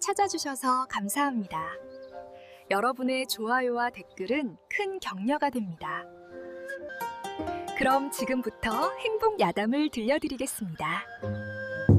찾아주셔서 감사합니다. 여러분의 좋아요와 댓글은 큰 격려가 됩니다. 그럼 지금부터 행복 야담을 들려드리겠습니다.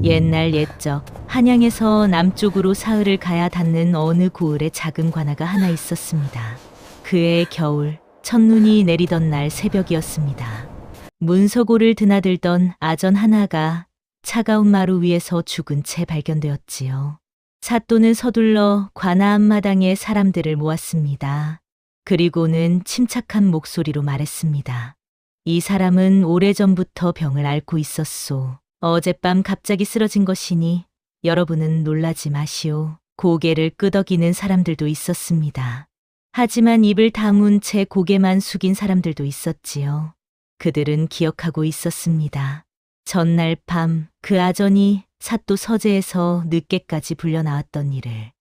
옛날 옛적 한양에서 남쪽으로 사흘을 가야 닿는 어느 고을에 작은 관아가 하나 있었습니다. 그해 겨울 첫눈이 내리던 날 새벽이었습니다. 문서고를 드나들던 아전 하나가 차가운 마루 위에서 죽은 채 발견되었지요. 사또는 서둘러 관아 앞마당에 사람들을 모았습니다. 그리고는 침착한 목소리로 말했습니다. 이 사람은 오래전부터 병을 앓고 있었소. 어젯밤 갑자기 쓰러진 것이니 여러분은 놀라지 마시오. 고개를 끄덕이는 사람들도 있었습니다. 하지만 입을 다문 채 고개만 숙인 사람들도 있었지요. 그들은 기억하고 있었습니다. 전날 밤 그 아전이 사또 서재에서 늦게까지 불려 나왔던 일을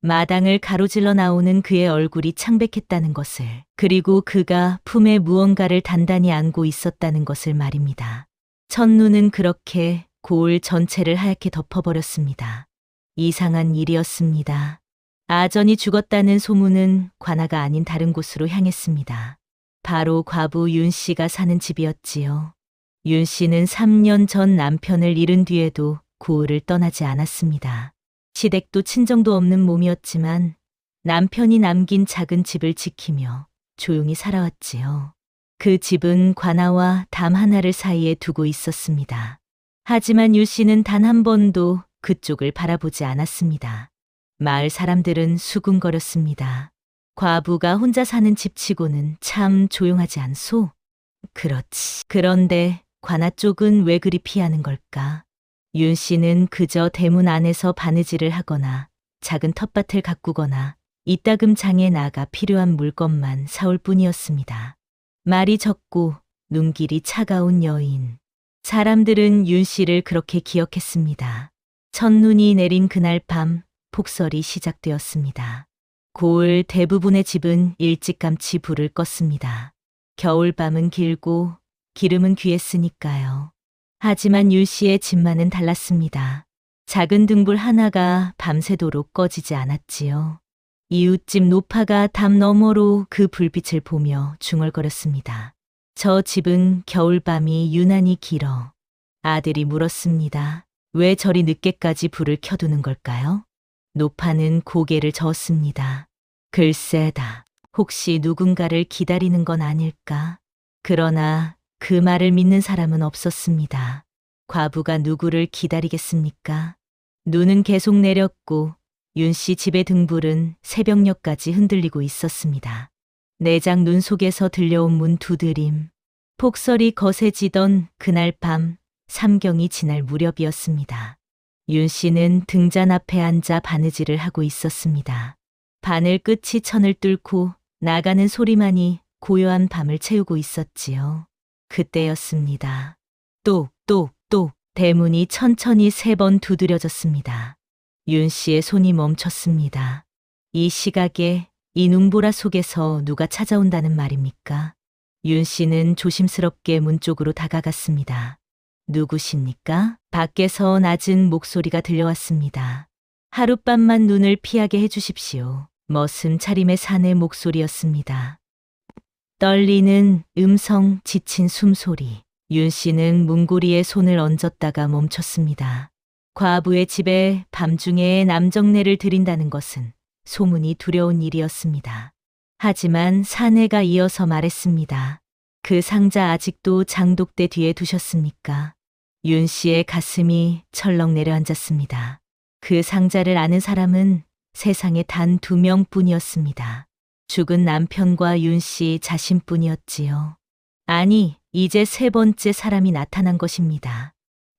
마당을 가로질러 나오는 그의 얼굴이 창백했다는 것을 그리고 그가 품에 무언가를 단단히 안고 있었다는 것을 말입니다. 첫눈은 그렇게 고을 전체를 하얗게 덮어버렸습니다. 이상한 일이었습니다. 아전이 죽었다는 소문은 관아가 아닌 다른 곳으로 향했습니다. 바로 과부 윤 씨가 사는 집이었지요. 윤 씨는 3년 전 남편을 잃은 뒤에도 고을을 떠나지 않았습니다. 시댁도 친정도 없는 몸이었지만 남편이 남긴 작은 집을 지키며 조용히 살아왔지요. 그 집은 관아와 담 하나를 사이에 두고 있었습니다. 하지만 유 씨는 단 한 번도 그쪽을 바라보지 않았습니다. 마을 사람들은 수군거렸습니다. 과부가 혼자 사는 집치고는 참 조용하지 않소? 그렇지. 그런데 관아 쪽은 왜 그리 피하는 걸까? 윤 씨는 그저 대문 안에서 바느질을 하거나 작은 텃밭을 가꾸거나 이따금 장에 나가 필요한 물건만 사올 뿐이었습니다. 말이 적고 눈길이 차가운 여인. 사람들은 윤 씨를 그렇게 기억했습니다. 첫눈이 내린 그날 밤 폭설이 시작되었습니다. 고을 대부분의 집은 일찌감치 불을 껐습니다. 겨울밤은 길고 기름은 귀했으니까요. 하지만 율 씨의 집만은 달랐습니다. 작은 등불 하나가 밤새도록 꺼지지 않았지요. 이웃집 노파가 담 너머로 그 불빛을 보며 중얼거렸습니다. 저 집은 겨울밤이 유난히 길어. 아들이 물었습니다. 왜 저리 늦게까지 불을 켜두는 걸까요? 노파는 고개를 저었습니다. 글쎄다. 혹시 누군가를 기다리는 건 아닐까? 그러나 그 말을 믿는 사람은 없었습니다. 과부가 누구를 기다리겠습니까? 눈은 계속 내렸고 윤 씨 집의 등불은 새벽녘까지 흔들리고 있었습니다. 내장 눈 속에서 들려온 문 두드림. 폭설이 거세지던 그날 밤 삼경이 지날 무렵이었습니다. 윤 씨는 등잔 앞에 앉아 바느질을 하고 있었습니다. 바늘 끝이 천을 뚫고 나가는 소리만이 고요한 밤을 채우고 있었지요. 그때였습니다. 똑, 대문이 천천히 세 번 두드려졌습니다. 윤 씨의 손이 멈췄습니다. 이 시각에 이 눈보라 속에서 누가 찾아온다는 말입니까? 윤 씨는 조심스럽게 문 쪽으로 다가갔습니다. 누구십니까? 밖에서 낮은 목소리가 들려왔습니다. 하룻밤만 눈을 피하게 해주십시오. 머슴 차림의 사내 목소리였습니다. 떨리는 음성, 지친 숨소리. 윤 씨는 문고리에 손을 얹었다가 멈췄습니다. 과부의 집에 밤중에 남정네를 드린다는 것은 소문이 두려운 일이었습니다. 하지만 사내가 이어서 말했습니다. 그 상자 아직도 장독대 뒤에 두셨습니까? 윤 씨의 가슴이 철렁 내려앉았습니다. 그 상자를 아는 사람은 세상에 단 두 명뿐이었습니다. 죽은 남편과 윤 씨 자신뿐이었지요. 아니, 이제 세 번째 사람이 나타난 것입니다.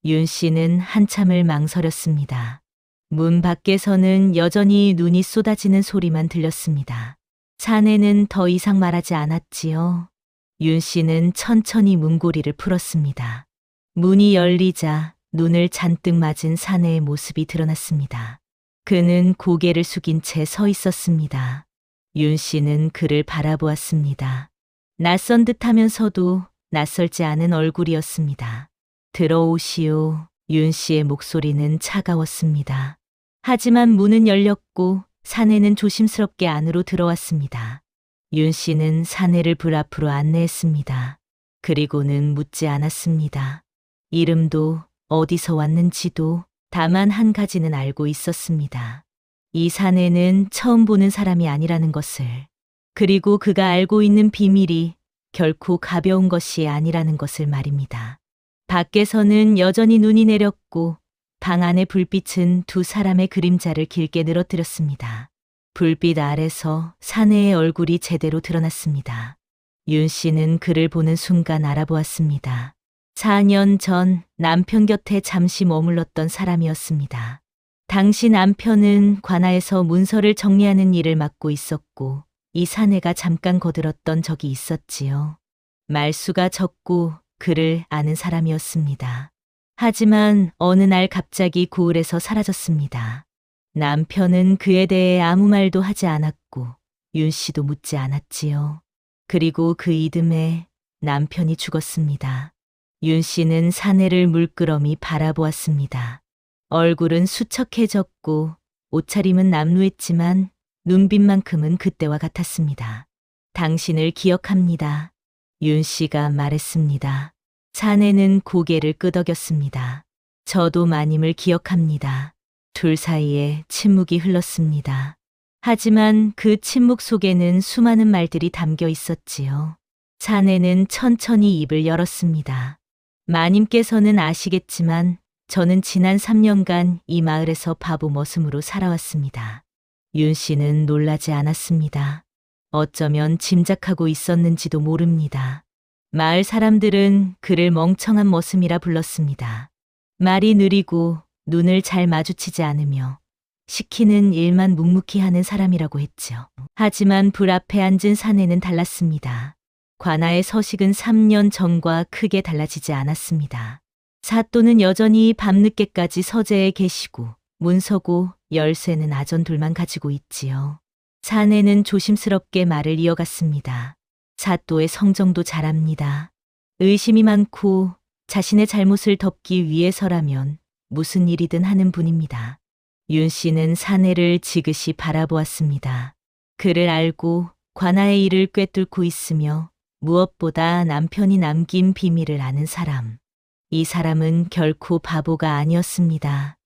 윤 씨는 한참을 망설였습니다. 문 밖에서는 여전히 눈이 쏟아지는 소리만 들렸습니다. 사내는 더 이상 말하지 않았지요. 윤 씨는 천천히 문고리를 풀었습니다. 문이 열리자 눈을 잔뜩 맞은 사내의 모습이 드러났습니다. 그는 고개를 숙인 채 서 있었습니다. 윤 씨는 그를 바라보았습니다. 낯선 듯 하면서도 낯설지 않은 얼굴이었습니다. 들어오시오. 윤 씨의 목소리는 차가웠습니다. 하지만 문은 열렸고 사내는 조심스럽게 안으로 들어왔습니다. 윤 씨는 사내를 불 앞으로 안내했습니다. 그리고는 묻지 않았습니다. 이름도 어디서 왔는지도 다만 한 가지는 알고 있었습니다. 이 사내는 처음 보는 사람이 아니라는 것을, 그리고 그가 알고 있는 비밀이 결코 가벼운 것이 아니라는 것을 말입니다. 밖에서는 여전히 눈이 내렸고 방 안의 불빛은 두 사람의 그림자를 길게 늘어뜨렸습니다. 불빛 아래서 사내의 얼굴이 제대로 드러났습니다. 윤 씨는 그를 보는 순간 알아보았습니다. 4년 전 남편 곁에 잠시 머물렀던 사람이었습니다. 당시 남편은 관아에서 문서를 정리하는 일을 맡고 있었고 이 사내가 잠깐 거들었던 적이 있었지요. 말수가 적고 그를 아는 사람이었습니다. 하지만 어느 날 갑자기 고을에서 사라졌습니다. 남편은 그에 대해 아무 말도 하지 않았고 윤 씨도 묻지 않았지요. 그리고 그 이듬해 남편이 죽었습니다. 윤 씨는 사내를 물끄러미 바라보았습니다. 얼굴은 수척해졌고 옷차림은 남루했지만 눈빛만큼은 그때와 같았습니다. 당신을 기억합니다. 윤 씨가 말했습니다. 사내는 고개를 끄덕였습니다. 저도 마님을 기억합니다. 둘 사이에 침묵이 흘렀습니다. 하지만 그 침묵 속에는 수많은 말들이 담겨 있었지요. 사내는 천천히 입을 열었습니다. 마님께서는 아시겠지만 저는 지난 3년간 이 마을에서 바보 머슴으로 살아왔습니다. 윤 씨는 놀라지 않았습니다. 어쩌면 짐작하고 있었는지도 모릅니다. 마을 사람들은 그를 멍청한 머슴이라 불렀습니다. 말이 느리고 눈을 잘 마주치지 않으며 시키는 일만 묵묵히 하는 사람이라고 했죠. 하지만 불 앞에 앉은 사내는 달랐습니다. 관아의 서식은 3년 전과 크게 달라지지 않았습니다. 사또는 여전히 밤늦게까지 서재에 계시고 문서고 열쇠는 아전 둘만 가지고 있지요. 사내는 조심스럽게 말을 이어갔습니다. 사또의 성정도 잘합니다. 의심이 많고 자신의 잘못을 덮기 위해서라면 무슨 일이든 하는 분입니다. 윤 씨는 사내를 지그시 바라보았습니다. 그를 알고 관아의 일을 꿰뚫고 있으며 무엇보다 남편이 남긴 비밀을 아는 사람. 이 사람은 결코 바보가 아니었습니다.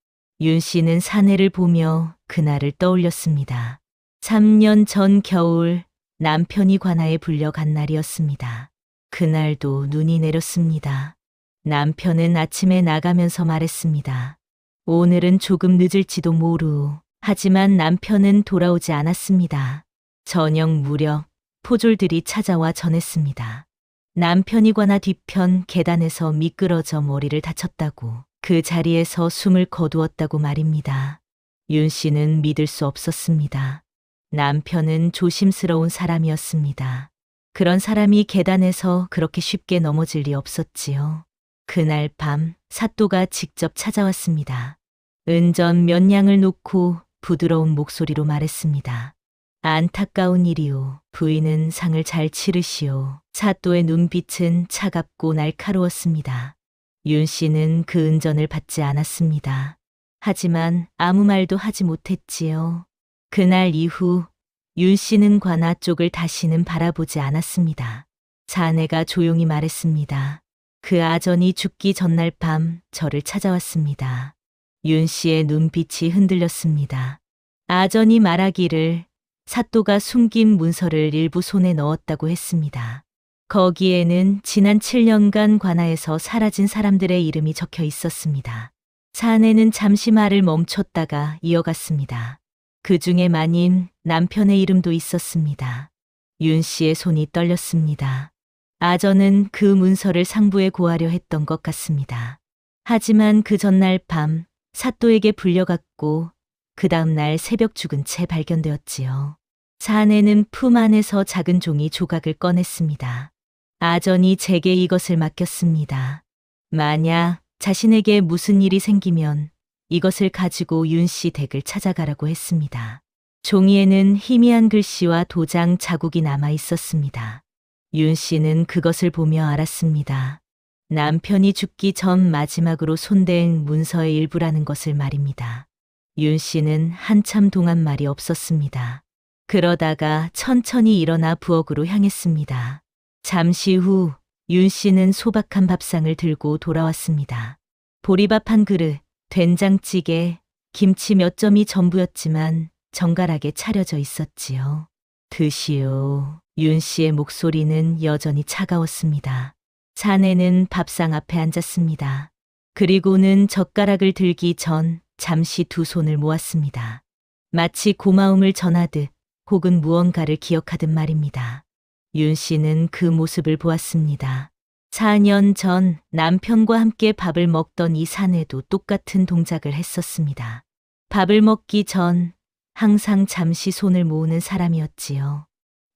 윤 씨는 사내를 보며 그날을 떠올렸습니다. 3년 전 겨울 남편이 관아에 불려간 날이었습니다. 그날도 눈이 내렸습니다. 남편은 아침에 나가면서 말했습니다. 오늘은 조금 늦을지도 모르. 하지만 남편은 돌아오지 않았습니다. 저녁 무렵 포졸들이 찾아와 전했습니다. 남편이 관아 뒤편 계단에서 미끄러져 머리를 다쳤다고 그 자리에서 숨을 거두었다고 말입니다. 윤 씨는 믿을 수 없었습니다. 남편은 조심스러운 사람이었습니다. 그런 사람이 계단에서 그렇게 쉽게 넘어질 리 없었지요. 그날 밤 사또가 직접 찾아왔습니다. 은전 몇 냥을 놓고 부드러운 목소리로 말했습니다. 안타까운 일이오. 부인은 상을 잘 치르시오. 사또의 눈빛은 차갑고 날카로웠습니다. 윤 씨는 그 은전을 받지 않았습니다. 하지만 아무 말도 하지 못했지요. 그날 이후 윤 씨는 관아 쪽을 다시는 바라보지 않았습니다. 자네가 조용히 말했습니다. 그 아전이 죽기 전날 밤 저를 찾아왔습니다. 윤 씨의 눈빛이 흔들렸습니다. 아전이 말하기를 사또가 숨긴 문서를 일부 손에 넣었다고 했습니다. 거기에는 지난 7년간 관아에서 사라진 사람들의 이름이 적혀 있었습니다. 사내는 잠시 말을 멈췄다가 이어갔습니다. 그 중에 마님 남편의 이름도 있었습니다. 윤 씨의 손이 떨렸습니다. 아저는 그 문서를 상부에 고하려 했던 것 같습니다. 하지만 그 전날 밤 사또에게 불려갔고 그 다음날 새벽 죽은 채 발견되었지요. 사내는 품 안에서 작은 종이 조각을 꺼냈습니다. 아전이 제게 이것을 맡겼습니다. 만약 자신에게 무슨 일이 생기면 이것을 가지고 윤 씨 댁을 찾아가라고 했습니다. 종이에는 희미한 글씨와 도장 자국이 남아 있었습니다. 윤 씨는 그것을 보며 알았습니다. 남편이 죽기 전 마지막으로 손댄 문서의 일부라는 것을 말입니다. 윤 씨는 한참 동안 말이 없었습니다. 그러다가 천천히 일어나 부엌으로 향했습니다. 잠시 후 윤 씨는 소박한 밥상을 들고 돌아왔습니다. 보리밥 한 그릇, 된장찌개, 김치 몇 점이 전부였지만 정갈하게 차려져 있었지요. 드시오. 윤 씨의 목소리는 여전히 차가웠습니다. 사내는 밥상 앞에 앉았습니다. 그리고는 젓가락을 들기 전 잠시 두 손을 모았습니다. 마치 고마움을 전하듯 혹은 무언가를 기억하듯 말입니다. 윤 씨는 그 모습을 보았습니다. 4년 전 남편과 함께 밥을 먹던 이 사내도 똑같은 동작을 했었습니다. 밥을 먹기 전 항상 잠시 손을 모으는 사람이었지요.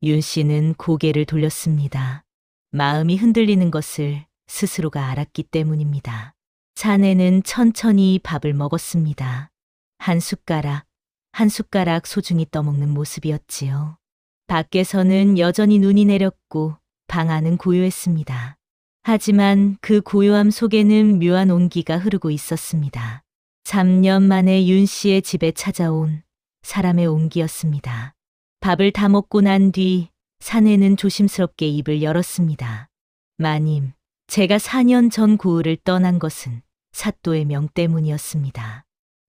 윤 씨는 고개를 돌렸습니다. 마음이 흔들리는 것을 스스로가 알았기 때문입니다. 사내는 천천히 밥을 먹었습니다. 한 숟가락, 한 숟가락 소중히 떠먹는 모습이었지요. 밖에서는 여전히 눈이 내렸고 방 안은 고요했습니다. 하지만 그 고요함 속에는 묘한 온기가 흐르고 있었습니다. 3년 만에 윤 씨의 집에 찾아온 사람의 온기였습니다. 밥을 다 먹고 난 뒤 사내는 조심스럽게 입을 열었습니다. 마님, 제가 4년 전 고을을 떠난 것은 사또의 명 때문이었습니다.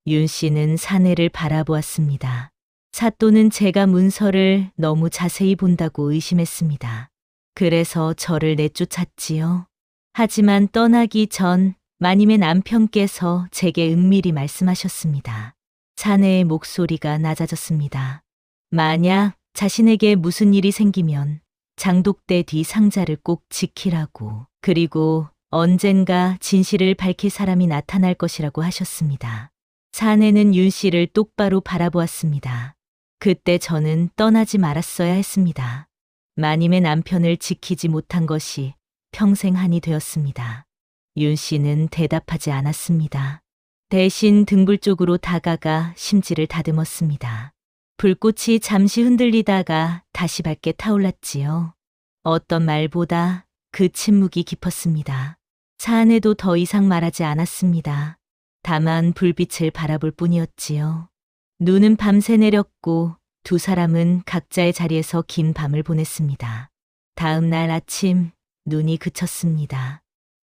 윤 씨는 사내를 바라보았습니다. 사또는 제가 문서를 너무 자세히 본다고 의심했습니다. 그래서 저를 내쫓았지요. 하지만 떠나기 전 마님의 남편께서 제게 은밀히 말씀하셨습니다. 사내의 목소리가 낮아졌습니다. 만약 자신에게 무슨 일이 생기면 장독대 뒤 상자를 꼭 지키라고 그리고 언젠가 진실을 밝힐 사람이 나타날 것이라고 하셨습니다. 사내는 윤 씨를 똑바로 바라보았습니다. 그때 저는 떠나지 말았어야 했습니다. 마님의 남편을 지키지 못한 것이 평생 한이 되었습니다. 윤 씨는 대답하지 않았습니다. 대신 등불 쪽으로 다가가 심지를 다듬었습니다. 불꽃이 잠시 흔들리다가 다시 밝게 타올랐지요. 어떤 말보다 그 침묵이 깊었습니다. 사안에도 더 이상 말하지 않았습니다. 다만 불빛을 바라볼 뿐이었지요. 눈은 밤새 내렸고 두 사람은 각자의 자리에서 긴 밤을 보냈습니다. 다음 날 아침 눈이 그쳤습니다.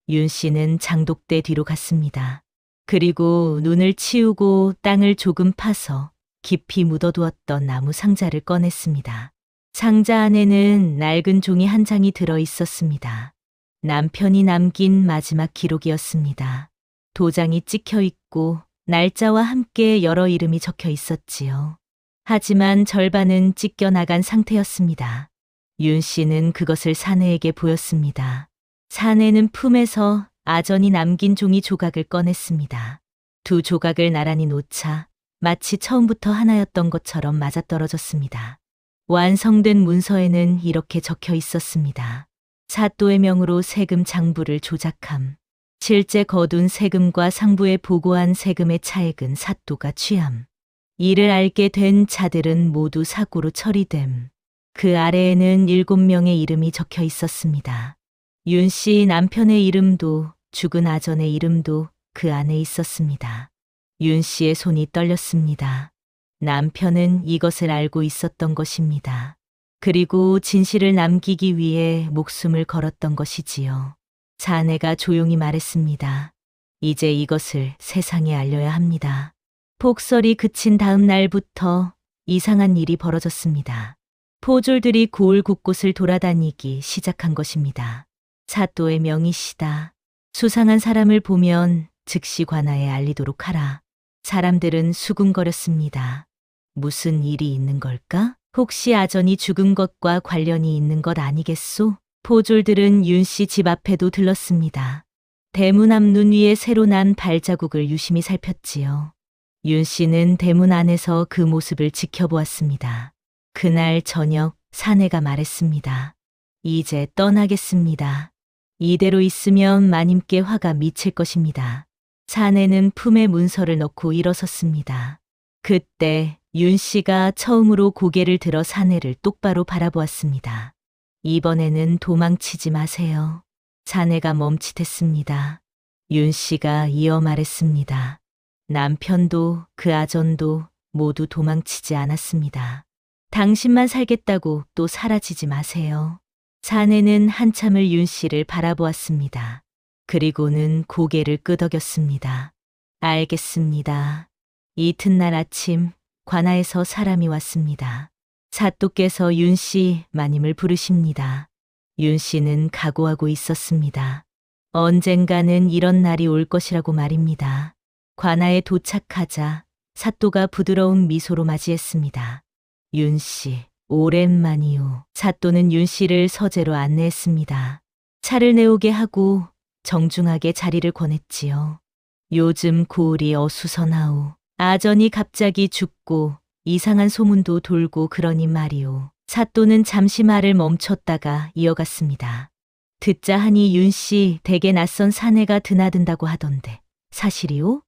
윤 씨는 장독대 뒤로 갔습니다. 그리고 눈을 치우고 땅을 조금 파서 깊이 묻어두었던 나무 상자를 꺼냈습니다. 상자 안에는 낡은 종이 한 장이 들어 있었습니다. 남편이 남긴 마지막 기록이었습니다. 도장이 찍혀 있고 날짜와 함께 여러 이름이 적혀 있었지요. 하지만 절반은 찢겨 나간 상태였습니다. 윤 씨는 그것을 사내에게 보였습니다. 사내는 품에서 아전이 남긴 종이 조각을 꺼냈습니다. 두 조각을 나란히 놓자 마치 처음부터 하나였던 것처럼 맞아떨어졌습니다. 완성된 문서에는 이렇게 적혀 있었습니다. 사또의 명으로 세금 장부를 조작함. 실제 거둔 세금과 상부에 보고한 세금의 차액은 사또가 취함. 이를 알게 된 자들은 모두 사고로 처리됨. 그 아래에는 일곱 명의 이름이 적혀 있었습니다. 윤 씨 남편의 이름도 죽은 아전의 이름도 그 안에 있었습니다. 윤 씨의 손이 떨렸습니다. 남편은 이것을 알고 있었던 것입니다. 그리고 진실을 남기기 위해 목숨을 걸었던 것이지요. 자네가 조용히 말했습니다. 이제 이것을 세상에 알려야 합니다. 폭설이 그친 다음 날부터 이상한 일이 벌어졌습니다. 포졸들이 고을 곳곳을 돌아다니기 시작한 것입니다. 사또의 명이시다. 수상한 사람을 보면 즉시 관아에 알리도록 하라. 사람들은 수군거렸습니다. 무슨 일이 있는 걸까? 혹시 아전이 죽은 것과 관련이 있는 것 아니겠소? 포졸들은 윤 씨 집 앞에도 들렀습니다. 대문 앞눈 위에 새로 난 발자국을 유심히 살폈지요. 윤 씨는 대문 안에서 그 모습을 지켜보았습니다. 그날 저녁 사내가 말했습니다. 이제 떠나겠습니다. 이대로 있으면 마님께 화가 미칠 것입니다. 사내는 품에 문서를 넣고 일어섰습니다. 그때 윤 씨가 처음으로 고개를 들어 사내를 똑바로 바라보았습니다. 이번에는 도망치지 마세요. 사내가 멈칫했습니다. 윤 씨가 이어 말했습니다. 남편도 그 아전도 모두 도망치지 않았습니다. 당신만 살겠다고 또 사라지지 마세요. 사내는 한참을 윤 씨를 바라보았습니다. 그리고는 고개를 끄덕였습니다. 알겠습니다. 이튿날 아침 관아에서 사람이 왔습니다. 사또께서 윤 씨 마님을 부르십니다. 윤 씨는 각오하고 있었습니다. 언젠가는 이런 날이 올 것이라고 말입니다. 관아에 도착하자 사또가 부드러운 미소로 맞이했습니다. 윤 씨, 오랜만이요. 사또는 윤 씨를 서재로 안내했습니다. 차를 내오게 하고 정중하게 자리를 권했지요. 요즘 고을이 어수선하오. 아전이 갑자기 죽고 이상한 소문도 돌고 그러니 말이오. 사또는 잠시 말을 멈췄다가 이어갔습니다. 듣자 하니 윤씨 댁에 낯선 사내가 드나든다고 하던데 사실이오?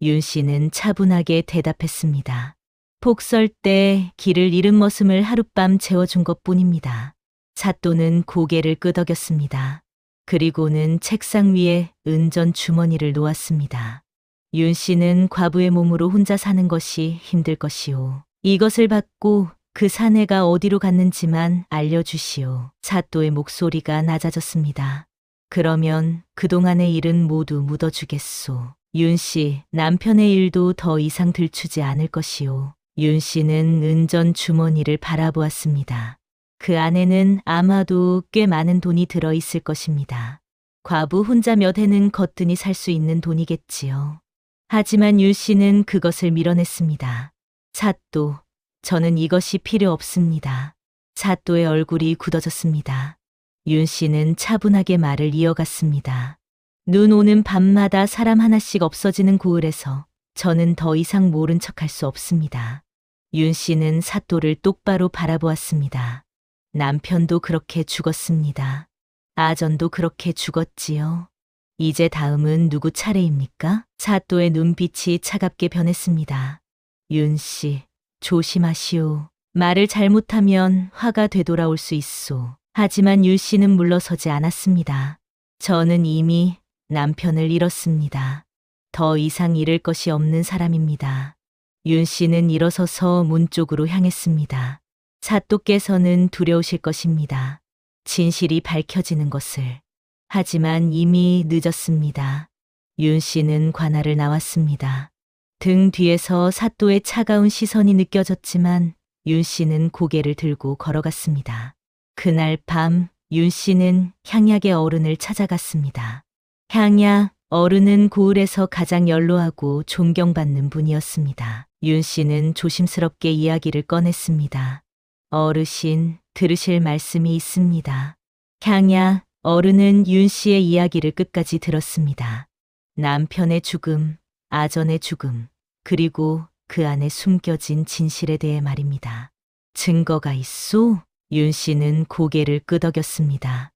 윤 씨는 차분하게 대답했습니다. 폭설 때 길을 잃은 머슴을 하룻밤 재워준 것 뿐입니다. 사또는 고개를 끄덕였습니다. 그리고는 책상 위에 은전 주머니를 놓았습니다. 윤 씨는 과부의 몸으로 혼자 사는 것이 힘들 것이오. 이것을 받고 그 사내가 어디로 갔는지만 알려주시오. 사또의 목소리가 낮아졌습니다. 그러면 그동안의 일은 모두 묻어주겠소. 윤 씨, 남편의 일도 더 이상 들추지 않을 것이오. 윤 씨는 은전 주머니를 바라보았습니다. 그 안에는 아마도 꽤 많은 돈이 들어 있을 것입니다. 과부 혼자 몇 해는 거뜬히 살 수 있는 돈이겠지요. 하지만 윤 씨는 그것을 밀어냈습니다. 사또, 저는 이것이 필요 없습니다. 사또의 얼굴이 굳어졌습니다. 윤 씨는 차분하게 말을 이어갔습니다. 눈 오는 밤마다 사람 하나씩 없어지는 고을에서 저는 더 이상 모른 척할 수 없습니다. 윤 씨는 사또를 똑바로 바라보았습니다. 남편도 그렇게 죽었습니다. 아전도 그렇게 죽었지요. 이제 다음은 누구 차례입니까? 사또의 눈빛이 차갑게 변했습니다. 윤 씨, 조심하시오. 말을 잘못하면 화가 되돌아올 수 있소. 하지만 윤 씨는 물러서지 않았습니다. 저는 이미 남편을 잃었습니다. 더 이상 잃을 것이 없는 사람입니다. 윤 씨는 일어서서 문 쪽으로 향했습니다. 사또께서는 두려우실 것입니다. 진실이 밝혀지는 것을. 하지만 이미 늦었습니다. 윤 씨는 관아를 나왔습니다. 등 뒤에서 사또의 차가운 시선이 느껴졌지만 윤 씨는 고개를 들고 걸어갔습니다. 그날 밤 윤 씨는 향약의 어른을 찾아갔습니다. 향약 어른은 고을에서 가장 연로하고 존경받는 분이었습니다. 윤 씨는 조심스럽게 이야기를 꺼냈습니다. 어르신, 들으실 말씀이 있습니다. 향약 어른은 윤 씨의 이야기를 끝까지 들었습니다. 남편의 죽음, 아전의 죽음, 그리고 그 안에 숨겨진 진실에 대해 말입니다. 증거가 있소? 윤 씨는 고개를 끄덕였습니다.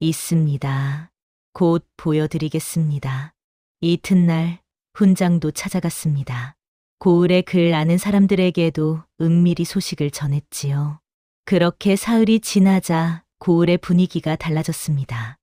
있습니다. 곧 보여드리겠습니다. 이튿날 훈장도 찾아갔습니다. 고을의 글 아는 사람들에게도 은밀히 소식을 전했지요. 그렇게 사흘이 지나자 고을의 분위기가 달라졌습니다.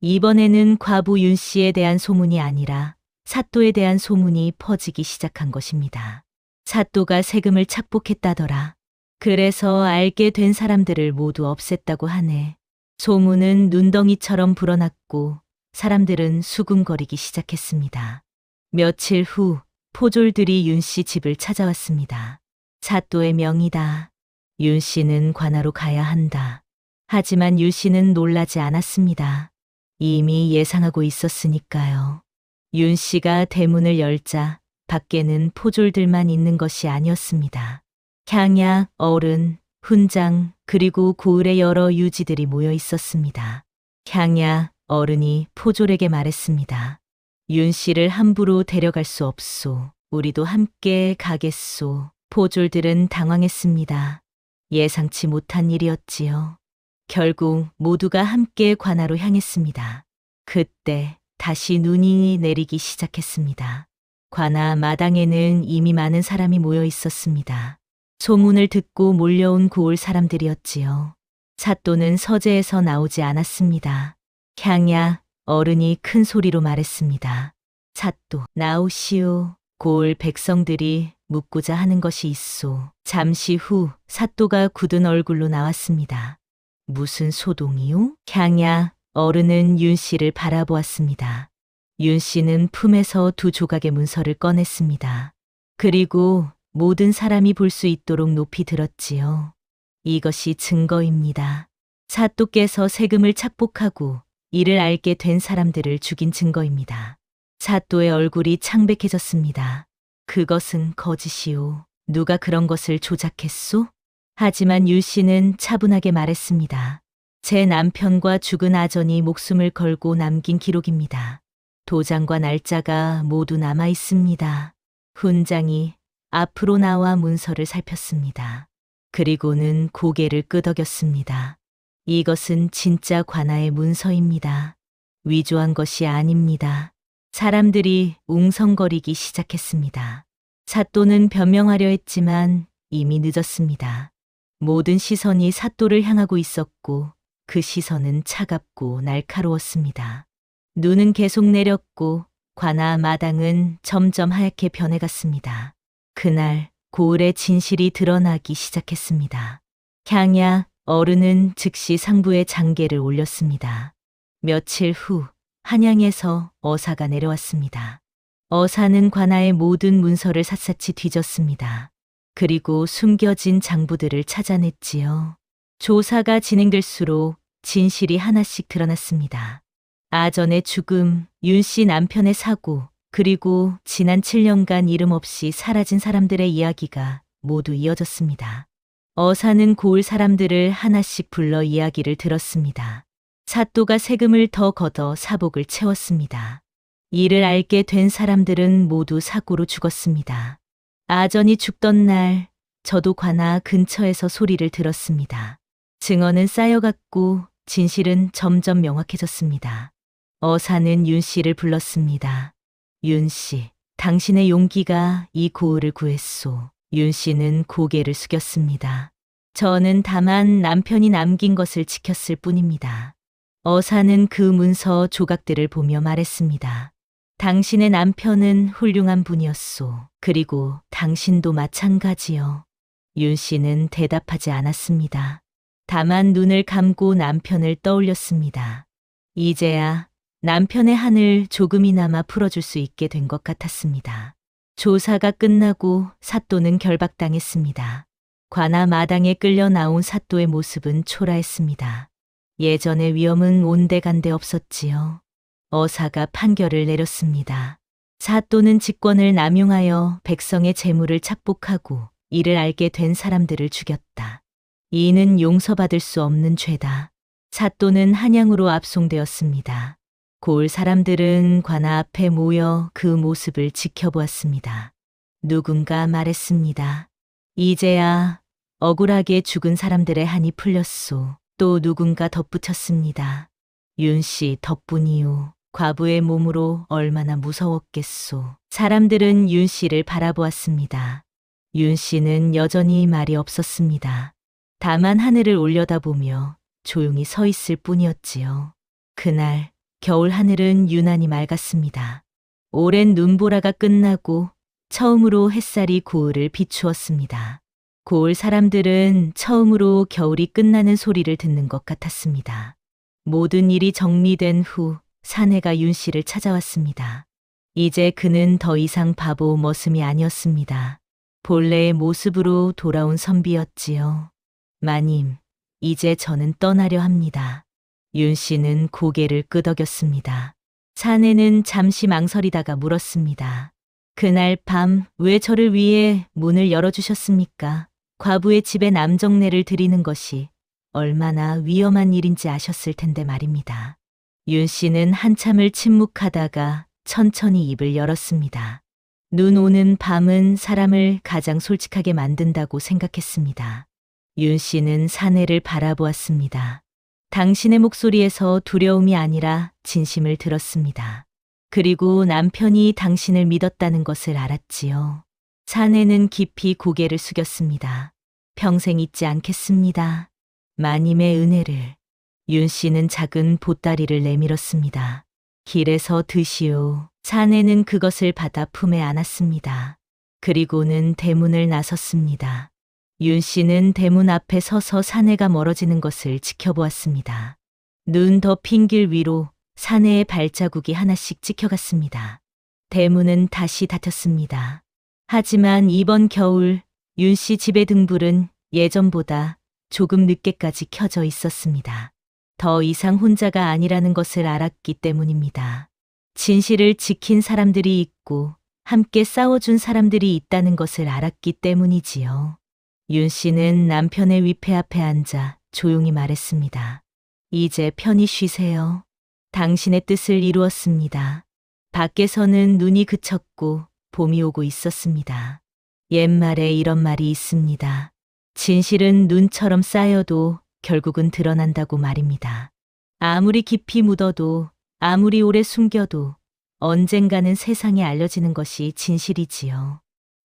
이번에는 과부 윤 씨에 대한 소문이 아니라 사또에 대한 소문이 퍼지기 시작한 것입니다. 사또가 세금을 착복했다더라. 그래서 알게 된 사람들을 모두 없앴다고 하네. 소문은 눈덩이처럼 불어났고 사람들은 수군거리기 시작했습니다. 며칠 후 포졸들이 윤 씨 집을 찾아왔습니다. 사또의 명이다. 윤 씨는 관하로 가야 한다. 하지만 윤 씨는 놀라지 않았습니다. 이미 예상하고 있었으니까요. 윤 씨가 대문을 열자 밖에는 포졸들만 있는 것이 아니었습니다. 향약, 어른, 훈장, 그리고 고을의 여러 유지들이 모여 있었습니다. 향약, 어른이 포졸에게 말했습니다. 윤 씨를 함부로 데려갈 수 없소. 우리도 함께 가겠소. 포졸들은 당황했습니다. 예상치 못한 일이었지요. 결국 모두가 함께 관하로 향했습니다. 그때 다시 눈이 내리기 시작했습니다. 관아 마당에는 이미 많은 사람이 모여 있었습니다. 소문을 듣고 몰려온 고을 사람들이었지요. 사또는 서재에서 나오지 않았습니다. 향야 어른이 큰 소리로 말했습니다. 사또 나오시오. 고을 백성들이 묻고자 하는 것이 있소. 잠시 후 사또가 굳은 얼굴로 나왔습니다. 무슨 소동이요? 향야 어른은 윤 씨를 바라보았습니다. 윤 씨는 품에서 두 조각의 문서를 꺼냈습니다. 그리고 모든 사람이 볼 수 있도록 높이 들었지요. 이것이 증거입니다. 사또께서 세금을 착복하고 이를 알게 된 사람들을 죽인 증거입니다. 사또의 얼굴이 창백해졌습니다. 그것은 거짓이오. 누가 그런 것을 조작했소? 하지만 유 씨는 차분하게 말했습니다. 제 남편과 죽은 아전이 목숨을 걸고 남긴 기록입니다. 도장과 날짜가 모두 남아 있습니다. 훈장이 앞으로 나와 문서를 살폈습니다. 그리고는 고개를 끄덕였습니다. 이것은 진짜 관아의 문서입니다. 위조한 것이 아닙니다. 사람들이 웅성거리기 시작했습니다. 사또는 변명하려 했지만 이미 늦었습니다. 모든 시선이 사또를 향하고 있었고 그 시선은 차갑고 날카로웠습니다. 눈은 계속 내렸고 관아 마당은 점점 하얗게 변해갔습니다. 그날 고을의 진실이 드러나기 시작했습니다. 향야 어른은 즉시 상부에 장계를 올렸습니다. 며칠 후 한양에서 어사가 내려왔습니다. 어사는 관아의 모든 문서를 샅샅이 뒤졌습니다. 그리고 숨겨진 장부들을 찾아냈지요. 조사가 진행될수록 진실이 하나씩 드러났습니다. 아전의 죽음, 윤 씨 남편의 사고, 그리고 지난 7년간 이름 없이 사라진 사람들의 이야기가 모두 이어졌습니다. 어사는 고을 사람들을 하나씩 불러 이야기를 들었습니다. 사또가 세금을 더 걷어 사복을 채웠습니다. 이를 알게 된 사람들은 모두 사고로 죽었습니다. 아전이 죽던 날 저도 관아 근처에서 소리를 들었습니다. 증언은 쌓여갔고 진실은 점점 명확해졌습니다. 어사는 윤 씨를 불렀습니다. 윤 씨, 당신의 용기가 이 고을을 구했소. 윤 씨는 고개를 숙였습니다. 저는 다만 남편이 남긴 것을 지켰을 뿐입니다. 어사는 그 문서 조각들을 보며 말했습니다. 당신의 남편은 훌륭한 분이었소. 그리고 당신도 마찬가지요. 윤 씨는 대답하지 않았습니다. 다만 눈을 감고 남편을 떠올렸습니다. 이제야 남편의 한을 조금이나마 풀어줄 수 있게 된 것 같았습니다. 조사가 끝나고 사또는 결박당했습니다. 관아 마당에 끌려 나온 사또의 모습은 초라했습니다. 예전의 위험은 온데간데 없었지요. 어사가 판결을 내렸습니다. 사 또는 직권을 남용하여 백성의 재물을 착복하고 이를 알게 된 사람들을 죽였다. 이는 용서받을 수 없는 죄다. 사 또는 한양으로 압송되었습니다. 고을 사람들은 관아 앞에 모여 그 모습을 지켜보았습니다. 누군가 말했습니다. 이제야 억울하게 죽은 사람들의 한이 풀렸소. 또 누군가 덧붙였습니다. 윤 씨 덕분이요. 과부의 몸으로 얼마나 무서웠겠소. 사람들은 윤 씨를 바라보았습니다. 윤 씨는 여전히 말이 없었습니다. 다만 하늘을 올려다보며 조용히 서 있을 뿐이었지요. 그날 겨울 하늘은 유난히 맑았습니다. 오랜 눈보라가 끝나고 처음으로 햇살이 고을을 비추었습니다. 고을 사람들은 처음으로 겨울이 끝나는 소리를 듣는 것 같았습니다. 모든 일이 정리된 후 사내가 윤 씨를 찾아왔습니다. 이제 그는 더 이상 바보 머슴이 아니었습니다. 본래의 모습으로 돌아온 선비였지요. 마님, 이제 저는 떠나려 합니다. 윤 씨는 고개를 끄덕였습니다. 사내는 잠시 망설이다가 물었습니다. 그날 밤 왜 저를 위해 문을 열어주셨습니까? 과부의 집에 남정네를 드리는 것이 얼마나 위험한 일인지 아셨을 텐데 말입니다. 윤 씨는 한참을 침묵하다가 천천히 입을 열었습니다. 눈 오는 밤은 사람을 가장 솔직하게 만든다고 생각했습니다. 윤 씨는 사내를 바라보았습니다. 당신의 목소리에서 두려움이 아니라 진심을 들었습니다. 그리고 남편이 당신을 믿었다는 것을 알았지요. 사내는 깊이 고개를 숙였습니다. 평생 잊지 않겠습니다. 마님의 은혜를. 윤 씨는 작은 보따리를 내밀었습니다. 길에서 드시오. 사내는 그것을 받아 품에 안았습니다. 그리고는 대문을 나섰습니다. 윤 씨는 대문 앞에 서서 사내가 멀어지는 것을 지켜보았습니다. 눈 덮인 길 위로 사내의 발자국이 하나씩 찍혀갔습니다. 대문은 다시 닫혔습니다. 하지만 이번 겨울 윤 씨 집의 등불은 예전보다 조금 늦게까지 켜져 있었습니다. 더 이상 혼자가 아니라는 것을 알았기 때문입니다. 진실을 지킨 사람들이 있고 함께 싸워준 사람들이 있다는 것을 알았기 때문이지요. 윤 씨는 남편의 위패 앞에 앉아 조용히 말했습니다. 이제 편히 쉬세요. 당신의 뜻을 이루었습니다. 밖에서는 눈이 그쳤고 봄이 오고 있었습니다. 옛말에 이런 말이 있습니다. 진실은 눈처럼 쌓여도 결국은 드러난다고 말입니다. 아무리 깊이 묻어도 아무리 오래 숨겨도 언젠가는 세상에 알려지는 것이 진실이지요.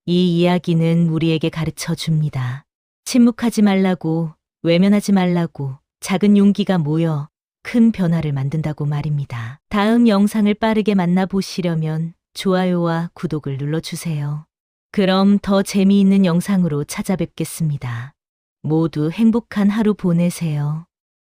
이 이야기는 우리에게 가르쳐 줍니다. 침묵하지 말라고, 외면하지 말라고, 작은 용기가 모여 큰 변화를 만든다고 말입니다. 다음 영상을 빠르게 만나보시려면 좋아요와 구독을 눌러주세요. 그럼 더 재미있는 영상으로 찾아뵙겠습니다. 모두 행복한 하루 보내세요.